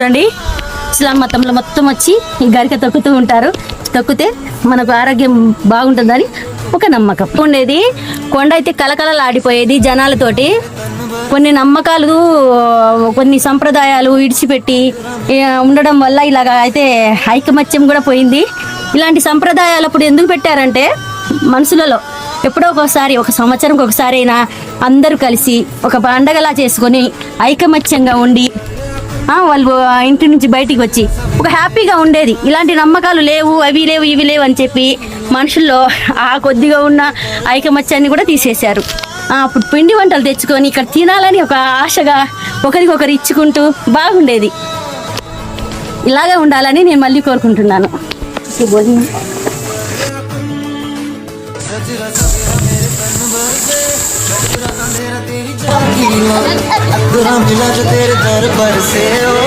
చూడండి. ఇస్లాం మతంలో మొత్తం వచ్చి ఈ గరిక తొక్కుతూ ఉంటారు. తొక్కితే మనకు ఆరోగ్యం బాగుంటుందని ఒక నమ్మకం. ఉండేది కొండ అయితే కలకలలాడిపోయేది జనాలతోటి. కొన్ని నమ్మకాలు కొన్ని సంప్రదాయాలు విడిచిపెట్టి ఉండడం వల్ల ఇలాగ అయితే ఐకమత్యం కూడా పోయింది. ఇలాంటి సంప్రదాయాలు అప్పుడు ఎందుకు పెట్టారంటే మనుషులలో ఎప్పుడో ఒకసారి ఒక సంవత్సరంకి ఒకసారి అయినా అందరూ కలిసి ఒక పండగలా చేసుకొని ఐకమత్యంగా ఉండి వాళ్ళు ఇంటి నుంచి బయటికి వచ్చి ఒక హ్యాపీగా ఉండేది. ఇలాంటి నమ్మకాలు లేవు అవి లేవు ఇవి లేవు అని చెప్పి మనుషుల్లో ఆ కొద్దిగా ఉన్న ఐకమత్యాన్ని కూడా తీసేశారు. అప్పుడు పిండి వంటలు తెచ్చుకొని ఇక్కడ తినాలని ఒక ఆశగా ఒకరికొకరు ఇచ్చుకుంటూ బాగుండేది. ఇలాగే ఉండాలని నేను మళ్ళీ కోరుకుంటున్నాను. मिला जो तेरे दर पर से ओ